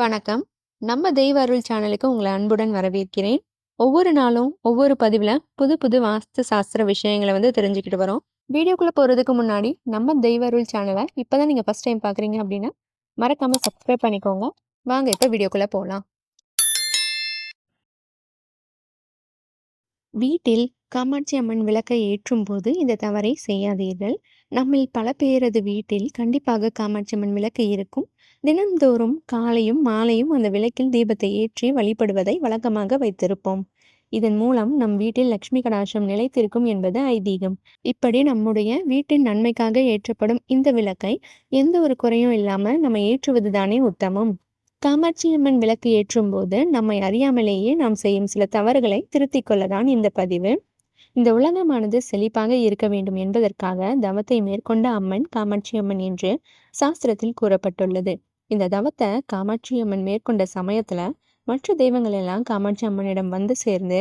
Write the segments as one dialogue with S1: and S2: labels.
S1: வணக்கம். நம்ம தெய்வ அருள் சேனலுக்கு உங்களை அன்புடன் வரவேற்கிறேன். ஒவ்வொரு நாளும் ஒவ்வொரு பதிவில் புது புது வாஸ்து சாஸ்திர விஷயங்களை வந்து தெரிஞ்சுக்கிட்டு வரோம். வீடியோக்குள்ளே போகிறதுக்கு முன்னாடி நம்ம தெய்வ அருள் சேனலை இப்போ தான் நீங்கள் ஃபஸ்ட் டைம் பார்க்குறீங்க அப்படின்னா மறக்காமல் சப்ஸ்கிரைப் பண்ணிக்கோங்க. வாங்க இப்போ வீடியோக்குள்ளே போகலாம் வீட்டில் காமாட்சி அம்மன் விளக்கை ஏற்றும் போது இந்த தவறை செய்யாதீர்கள். நம்மில் பல பேரது வீட்டில் கண்டிப்பாக காமாட்சி அம்மன் விளக்கு இருக்கும். தினந்தோறும் காலையும் மாலையும் அந்த விளக்கில் தீபத்தை ஏற்றி வழிபடுவதை வழக்கமாக வைத்திருப்போம். இதன் மூலம் நம் வீட்டில் லட்சுமி கடாட்சம் நிலைத்திருக்கும் என்பது ஐதீகம். இப்படி நம்முடைய வீட்டின் நன்மைக்காக ஏற்றப்படும் இந்த விளக்கை எந்த ஒரு குறையும் இல்லாம நம்ம ஏற்றுவது தானே உத்தமம். காமாட்சி அம்மன் விளக்கு ஏற்றும் போது நம்மை அறியாமலேயே நாம் செய்யும் சில தவறுகளை திருத்திக் கொள்ளதான் இந்த பதிவு. இந்த உலகமானது செழிப்பாக இருக்க வேண்டும் என்பதற்காக தவத்தை மேற்கொண்ட அம்மன் காமாட்சி அம்மன் என்று சாஸ்திரத்தில் கூறப்பட்டுள்ளது. இந்த தவத்தை காமாட்சி அம்மன் மேற்கொண்ட சமயத்துல மற்ற தெய்வங்கள் எல்லாம் காமாட்சி அம்மனிடம் வந்து சேர்ந்து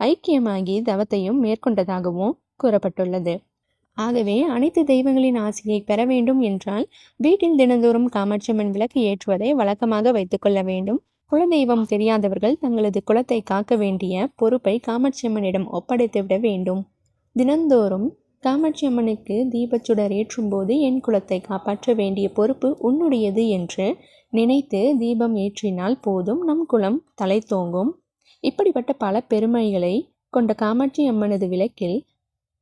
S1: ஐக்கியமாகி தவத்தையும் மேற்கொண்டதாகவும் கூறப்பட்டுள்ளது. ஆகவே அனைத்து தெய்வங்களின் ஆசையை பெற வேண்டும் என்றால் வீட்டில் தினந்தோறும் காமாட்சி அம்மன் விளக்கு ஏற்றுவதை வழக்கமாக வைத்துக்கொள்ள வேண்டும். குலதெய்வம் தெரியாதவர்கள் தங்களது குலத்தை காக்க வேண்டிய பொறுப்பை காமாட்சி அம்மனிடம் ஒப்படைத்து விட வேண்டும். தினந்தோறும் காமாட்சி அம்மனுக்கு தீபச்சுடர் ஏற்றும் போது என் குலத்தை காப்பாற்ற வேண்டிய பொறுப்பு உன்னுடையது என்று நினைத்து தீபம் ஏற்றினால் போதும் நம் குலம் தலை தோங்கும். இப்படிப்பட்ட பல பெருமைகளை கொண்ட காமாட்சி அம்மனது விளக்கில்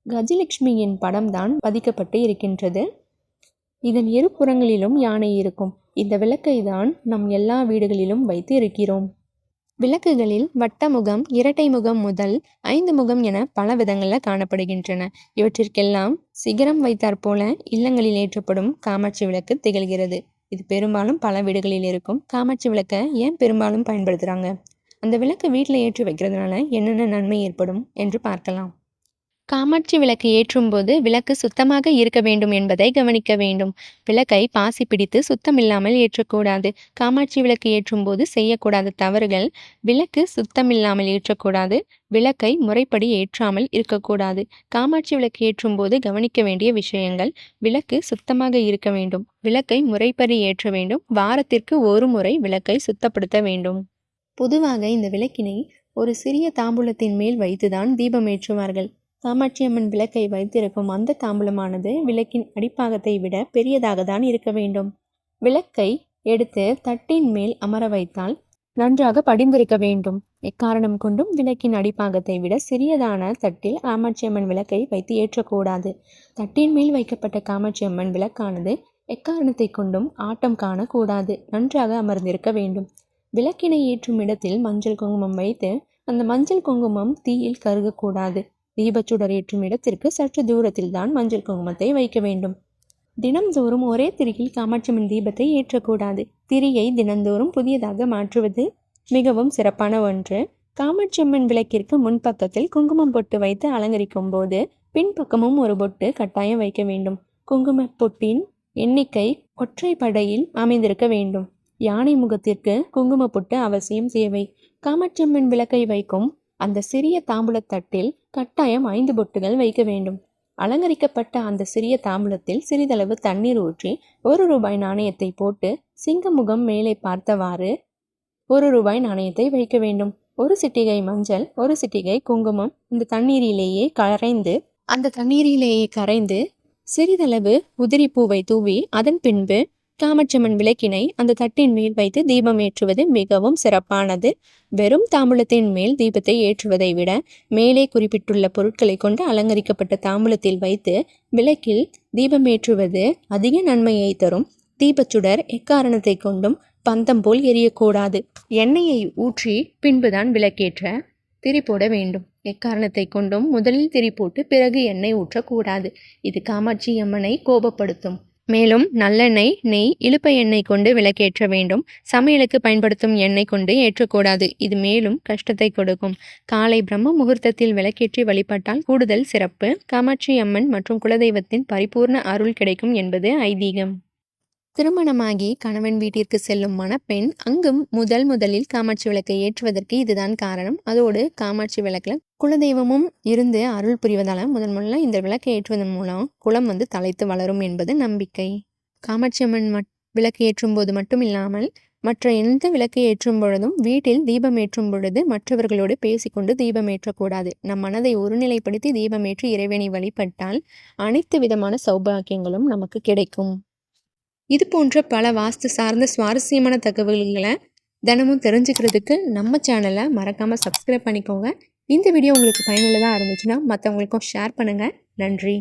S1: கஜலட்சுமியின் படம்தான் பதிக்கப்பட்டு இருக்கின்றது. இதன் இருபுறங்களிலும் யானை இருக்கும். இந்த விளக்கை தான் நம் எல்லா வீடுகளிலும் வைத்து இருக்கிறோம். விளக்குகளில் வட்டமுகம் இரட்டை முகம் முதல் ஐந்து முகம் என பல விதங்களில் காணப்படுகின்றன. இவற்றிற்கெல்லாம் சிகரம் வைத்தாற்போல இல்லங்களில் ஏற்றப்படும் காமாட்சி விளக்கு திகழ்கிறது. இது பெரும்பாலும் பல வீடுகளில் இருக்கும் காமாட்சி விளக்கை ஏன் பெரும்பாலும் பயன்படுத்துகிறாங்க அந்த விளக்கு வீட்டில் ஏற்றி வைக்கிறதுனால என்னென்ன நன்மை ஏற்படும் என்று பார்க்கலாம். காமாட்சி விளக்கு ஏற்றும் போது விளக்கு சுத்தமாக இருக்க வேண்டும் என்பதை கவனிக்க வேண்டும். விளக்கை பாசி பிடித்து சுத்தமில்லாமல் ஏற்றக்கூடாது. காமாட்சி விளக்கு ஏற்றும் போது செய்யக்கூடாத தவறுகள் விளக்கு சுத்தமில்லாமல் ஏற்றக்கூடாது. விளக்கை முறைப்படி ஏற்றாமல் இருக்கக்கூடாது. காமாட்சி விளக்கு ஏற்றும் போது கவனிக்க வேண்டிய விஷயங்கள் விளக்கு சுத்தமாக இருக்க வேண்டும். விளக்கை முறைப்படி ஏற்ற வேண்டும். வாரத்திற்கு ஒரு முறை விளக்கை சுத்தப்படுத்த வேண்டும். பொதுவாக இந்த விளக்கினை ஒரு சிறிய தாம்பூலத்தின் மேல் வைத்துதான் தீபம் ஏற்றுவார்கள். காமாட்சி அம்மன் விளக்கை வைத்திருக்கும் அந்த தாம்பூலமானது விளக்கின் அடிப்பாகத்தை விட பெரியதாக தான் இருக்க வேண்டும். விளக்கை எடுத்து தட்டின் மேல் அமர வைத்தால் நன்றாக படிந்திருக்க வேண்டும். எக்காரணம் கொண்டும் விளக்கின் அடிப்பாகத்தை விட சிறியதான தட்டில் காமாட்சி அம்மன் விளக்கை வைத்து ஏற்றக்கூடாது. தட்டின் மேல் வைக்கப்பட்ட காமாட்சி அம்மன் விளக்கானது எக்காரணத்தை கொண்டும் ஆட்டம் காணக்கூடாது. நன்றாக அமர்ந்திருக்க வேண்டும். விளக்கினை ஏற்றும் இடத்தில் மஞ்சள் குங்குமம் வைத்து அந்த மஞ்சள் குங்குமம் தீயில் கருகக்கூடாது. தீபச்சுடர் ஏற்றும் இடத்திற்கு சற்று தூரத்தில் தான் மஞ்சள் குங்குமத்தை வைக்க வேண்டும். தினம்தோறும் ஒரே திரியில் காமாட்சியம்மன் தீபத்தை ஏற்றக்கூடாது. திரியை தினந்தோறும் புதியதாக மாற்றுவது மிகவும் சிறப்பான ஒன்று. காமாட்சியம்மன் விளக்கிற்கு முன்பக்கத்தில் குங்குமம் பொட்டு வைத்து அலங்கரிக்கும் போது பின்பக்கமும் ஒரு பொட்டு கட்டாயம் வைக்க வேண்டும். குங்கும பொட்டின் எண்ணிக்கை ஒற்றை படையில் அமைந்திருக்க வேண்டும். யானை முகத்திற்கு குங்கும பொட்டு அவசியம் தேவை. காமாட்சியம்மன் விளக்கை வைக்கும் அந்த சிறிய தாம்பூலத்தட்டில் கட்டாயம் ஐந்து பொட்டுகள் வைக்க வேண்டும். அலங்கரிக்கப்பட்ட அந்த சிறிய தாம்பூலத்தில் சிறிதளவு தண்ணீர் ஊற்றி ஒரு ரூபாய் நாணயத்தை போட்டு சிங்கமுகம் மேலே பார்த்தவாறு ஒரு ரூபாய் நாணயத்தை வைக்க வேண்டும். ஒரு சிட்டிகை மஞ்சள் ஒரு சிட்டிகை குங்குமம் இந்த தண்ணீரிலேயே கரைந்து அந்த தண்ணீரிலேயே கரைந்து சிறிதளவு உதிரி பூவை தூவி அதன் பின்பு காமாட்சியம்மன் விளக்கினை அந்த தட்டின் மேல் வைத்து தீபம் ஏற்றுவது மிகவும் சிறப்பானது. வெறும் தாம்பூலத்தின் மேல் தீபத்தை ஏற்றுவதை விட மேலே குறிப்பிட்டுள்ள பொருட்களை கொண்டு அலங்கரிக்கப்பட்ட தாம்பூலத்தில் வைத்து விளக்கில் தீபம் ஏற்றுவது அதிக நன்மையை தரும். தீபச்சுடர் எக்காரணத்தை கொண்டும் பந்தம் போல் எரியக்கூடாது. எண்ணெயை ஊற்றி பின்புதான் விளக்கேற்ற திரி போட வேண்டும். எக்காரணத்தை கொண்டும் முதலில் திரி போட்டு பிறகு எண்ணெய் ஊற்றக்கூடாது. இது காமாட்சி அம்மனை கோபப்படுத்தும். மேலும் நல்லெண்ணெய் நெய் இழுப்ப எண்ணெய் கொண்டு விளக்கேற்ற வேண்டும். சமையலுக்கு பயன்படுத்தும் எண்ணெய் கொண்டு ஏற்றக்கூடாது. இது மேலும் கஷ்டத்தை கொடுக்கும். காலை பிரம்ம முகூர்த்தத்தில் விளக்கேற்றி வழிபட்டால் கூடுதல் சிறப்பு. காமாட்சி அம்மன் மற்றும் குலதெய்வத்தின் பரிபூர்ண அருள் கிடைக்கும் என்பது ஐதீகம். திருமணமாகி கணவன் வீட்டிற்கு செல்லும் மணப்பெண் அங்கும் முதல் முதலில் காமாட்சி விளக்கை ஏற்றுவதற்கு இதுதான் காரணம். அதோடு காமாட்சி விளக்கில் குலதெய்வமும் இருந்து அருள் புரிவதால் முதன் முதல்ல இந்த விளக்கை ஏற்றுவதன் மூலம் குலம் வந்து தலைத்து வளரும் என்பது நம்பிக்கை. காமாட்சி அம்மன் மட் விளக்கு ஏற்றும் போது மட்டும் இல்லாமல் மற்ற எந்த விளக்கை ஏற்றும் பொழுதும் வீட்டில் தீபம் ஏற்றும் பொழுது மற்றவர்களோடு பேசிக்கொண்டு தீபம் ஏற்றக்கூடாது நம் மனதை ஒருநிலைப்படுத்தி தீபம் ஏற்றி இறைவனை வழிபட்டால் அனைத்து விதமான சௌபாக்கியங்களும் நமக்கு கிடைக்கும். இது போன்ற பல வாஸ்து சார்ந்த சுவாரஸ்யமான தகவல்களை தினமும் தெரிஞ்சுக்கிறதுக்கு நம்ம சேனலை மறக்காமல் சப்ஸ்கிரைப் பண்ணிக்கோங்க. இந்த வீடியோ உங்களுக்கு பயனுள்ளதாக இருந்துச்சுன்னா மற்றவங்களுக்கும் ஷேர் பண்ணுங்கள் நன்றி.